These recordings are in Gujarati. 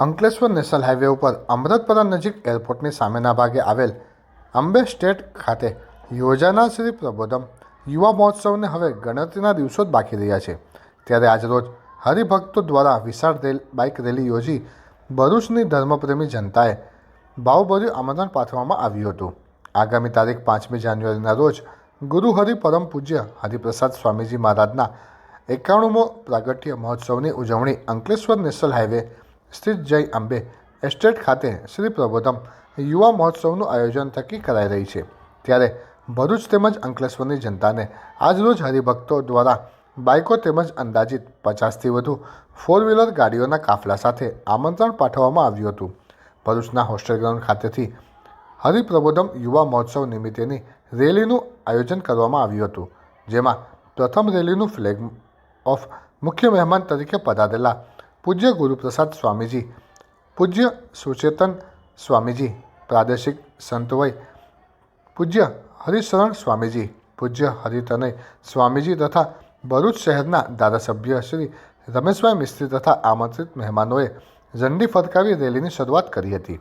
અંકલેશ્વર નેશનલ હાઈવે ઉપર અમૃતપરા નજીક એરપોર્ટની સામેના ભાગે આવેલ અંબે સ્ટેટ ખાતે યોજાનાર શ્રી પ્રબોધમ યુવા મહોત્સવને હવે ગણતરીના દિવસો જ બાકી રહ્યા છે. ત્યારે આજરોજ હરિભક્તો દ્વારા વિશાળ રેલ, બાઇક રેલી યોજી ભરૂચની ધર્મપ્રેમી જનતાએ ભાવભર્યું આમંત્રણ પાઠવવામાં આવ્યું હતું. આગામી તારીખ પાંચમી જાન્યુઆરીના રોજ ગુરુ હરિ પરમ પૂજ્ય હરિપ્રસાદ સ્વામીજી મહારાજના એકાણુંમો પ્રાગટ્ય મહોત્સવની ઉજવણી અંકલેશ્વર નેશનલ હાઈવે સ્થિત જય અંબે એસ્ટેટ ખાતે શ્રી પ્રબોધમ યુવા મહોત્સવનું આયોજન થકી કરાઈ રહી છે. ત્યારે ભરૂચ તેમજ અંકલેશ્વરની જનતાને આજરોજ હરિભક્તો દ્વારા બાઇકો તેમજ અંદાજિત પચાસથી વધુ ફોર વ્હીલર ગાડીઓના કાફલા સાથે આમંત્રણ પાઠવવામાં આવ્યું હતું. ભરૂચના હોસ્ટેલ ગ્રાઉન્ડ ખાતેથી હરિપ્રબોધમ યુવા મહોત્સવ નિમિત્તેની રેલીનું આયોજન કરવામાં આવ્યું હતું, જેમાં પ્રથમ રેલીનું ફ્લેગ ઓફ મુખ્ય મહેમાન તરીકે પધારેલા પૂજ્ય ગુરુપ્રસાદ સ્વામીજી, પૂજ્ય સુચેતન સ્વામીજી, પ્રાદેશિક સંતવય પૂજ્ય હરિશરણ સ્વામીજી, પૂજ્ય હરિતનય સ્વામીજી તથા ભરૂચ શહેરના ધારાસભ્ય શ્રી રમેશભાઈ મિસ્ત્રી તથા આમંત્રિત મહેમાનોએ ઝંડી ફરકાવી રેલીની શરૂઆત કરી હતી.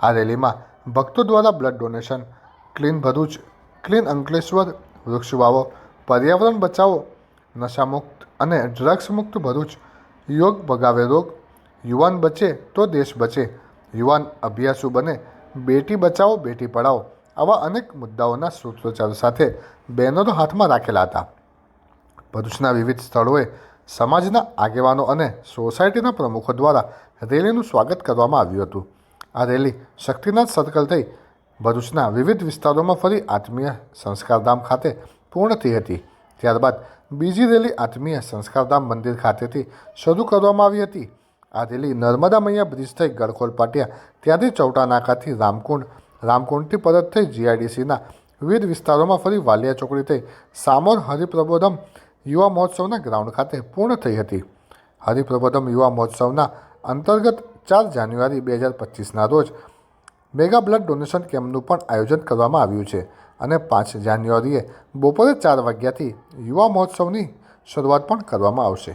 આ રેલીમાં ભક્તો દ્વારા blood donation, clean Bharuch, clean Ankleshwar, વૃક્ષ વાવો, પર્યાવરણ બચાવો, નશામુક્ત અને ડ્રગ્સ મુક્ત ભરૂચ યોગ ભગાવે રોગ. યુવાન બચે તો દેશ બચે. યુવાન અભ્યાસુ બને. બેટી બચાવો, બેટી પઢાઓ. આવા અનેક મુદ્દાઓના સૂત્રોચ્ચાર સાથે બેનરો હાથમાં રાખેલા હતા. ભરૂચના વિવિધ સ્થળોએ સમાજના આગેવાનો અને સોસાયટીના પ્રમુખો દ્વારા રેલીનું સ્વાગત કરવામાં આવ્યું હતું. આ રેલી શક્તિનાથ સર્કલ થઈ ભરૂચના વિવિધ વિસ્તારોમાં ફરી આત્મીય સંસ્કારધામ ખાતે પૂર્ણ થઈ હતી. ત્યારબાદ બીજી રેલી આત્મીય સંસ્કારધામ મંદિર ખાતેથી શરૂ કરવામાં આવી હતી. આ રેલી નર્મદા મૈયા બ્રિજ થઈ ગળખોલ પાટિયા, ત્યાંથી ચૌટા નાકાથી રામકુંડ, રામકુંડથી પરત થઈ જીઆઈડીસીના વિવિધ વિસ્તારોમાં ફરી વાલિયા ચોકડી થઈ સામોર હરિપ્રબોધમ યુવા મહોત્સવના ગ્રાઉન્ડ ખાતે પૂર્ણ થઈ હતી. હરિપ્રબોધમ યુવા મહોત્સવના અંતર્ગત ચાર જાન્યુઆરી બે હજાર પચીસના રોજ મેગા બ્લડ ડોનેશન કેમ્પનું પણ આયોજન કરવામાં આવ્યું છે અને પાંચ જાન્યુઆરીએ બપોરે ચાર વાગ્યાથી યુવા મહોત્સવની શરૂઆત પણ કરવામાં આવશે.